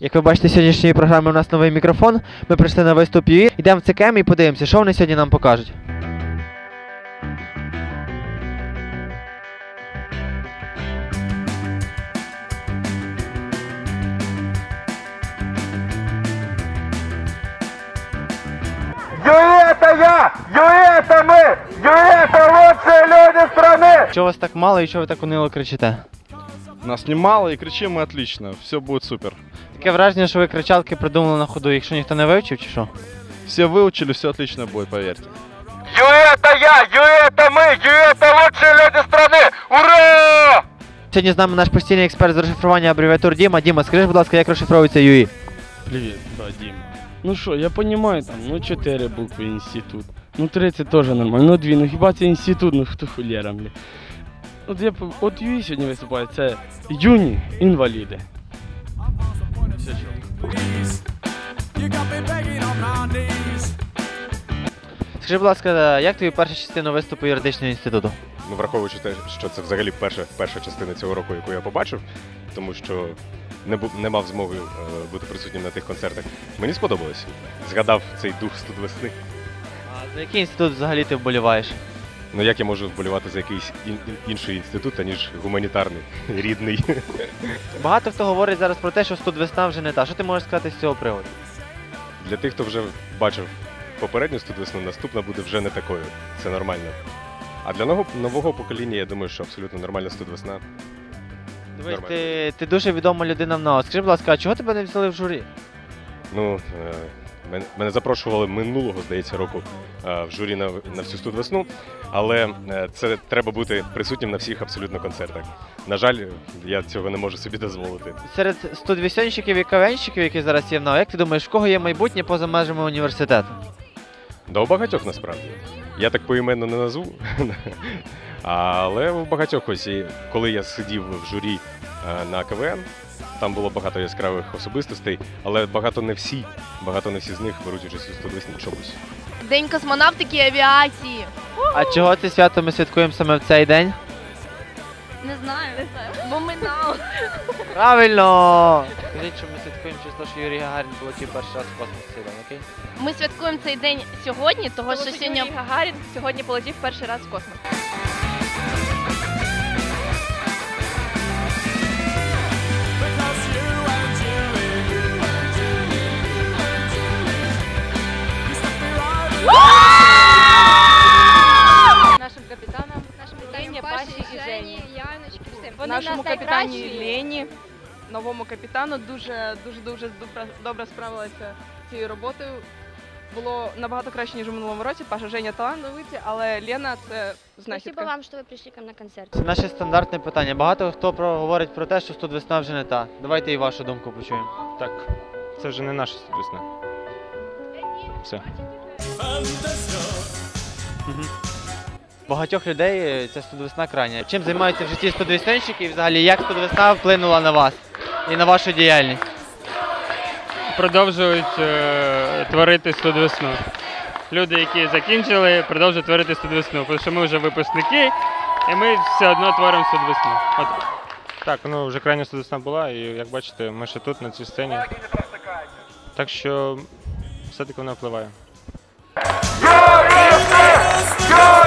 Як ви бачите, сьогоднішньої програми у нас новий мікрофон. Ми прийшли на виступ ЮІ. Йдемо в ЦКМ і подивимося, що вони сьогодні нам покажуть. Юрий, это я! Юрий, это мы! Юрий, это лучшие люди страны! Чого вас так мало і чого ви так унило кричите? Нас немало и кричим мы отлично. Все будет супер. Таке враження, що ви кричалки придумали на ходу, якщо ніхто не вивчив чи що? Все выучили, все отлично будет, поверьте. Юрий, это я! Юрий, это мы! Юрий, это лучшие люди страны! Ура! Сьогодні з нами наш постійний експерт з розшифрування абревіатур Діма. Діма, скажи, будь ласка, як розшифровується ЮІ? Привет, да, Дима. Ну що, я понимаю, там, ну 4 букви інститут. Ну 3 це теж нормально, ну 2, ну хіба це інститут, ну хто хулєра, бля. От я по- от ЮІ сьогодні виступає, це юні інваліди. Все. Скажи, будь ласка, як тобі перша частина виступу юридичного інституту? Ну, враховуючи те, що це взагалі перша, перша частина цього року, яку я побачив, тому що не, бу, не мав змоги е, бути присутнім на тих концертах. Мені сподобалось. Згадав цей дух студ весни. А за який інститут взагалі ти вболіваєш? Ну як я можу вболівати за якийсь ін- ін- інший інститут, аніж гуманітарний, рідний. Багато хто говорить зараз про те, що студ весна вже не та. Що ти можеш сказати з цього приводу? Для тих, хто вже бачив попередню студ весну, наступна буде вже не такою. Це нормально. А для нового, нового покоління, я думаю, що абсолютно нормальна студ весна. Дивись, Нормально. ти, ти дуже відома людина в НАО. Скажи, будь ласка, а чого тебе не взяли в журі? Ну, е, мене, запрошували минулого, здається, року е, в журі на, на всю студ весну, але е, це треба бути присутнім на всіх абсолютно концертах. На жаль, я цього не можу собі дозволити. Серед студвісьонщиків і кавенщиків, які зараз є в НАО, як ти думаєш, в кого є майбутнє поза межами університету? Да у багатьох насправді. Я так поіменно не назву. Але у багатьох ось коли я сидів в журі е, на КВН, там було багато яскравих особистостей, але багато не всі, багато не всі з них беруть участь у студвесні чомусь. День космонавтики і авіації. А чого це свято ми святкуємо саме в цей день? Не знаю, не знаю. Бо ми нау. Правильно! Скажіть, що ми святкуємо через те, що Юрій Гагарін полетів перший раз в космос цей день, окей? Ми святкуємо цей день сьогодні, того що сьогодні Гагарін сьогодні полетів перший раз в космос. Нашому капітані. Лені, новому капітану дуже дуже дуже добре, справилася з цією роботою. Було набагато краще, ніж у минулому році. Паша Женя талановиті, але Лена це знахідка. Спасибо вам, что вы пришли к нам на концерт. Це наше стандартне питання. Багато хто про, говорить про те, що тут весна вже не та. Давайте і вашу думку почуємо. Так, це вже не наша весна. Все. Багатьох людей е, ця студвесна крайня. Чим займаються в житті студвесненщики і взагалі як студвесна вплинула на вас і на вашу діяльність? Продовжують е, творити студвесну. Люди, які закінчили, продовжують творити студвесну. Тому що ми вже випускники, і ми все одно творимо студвесну. От. Так, ну вже крайня студвесна була, і як бачите, ми ще тут, на цій сцені. Так що все-таки вона впливає. Юрий!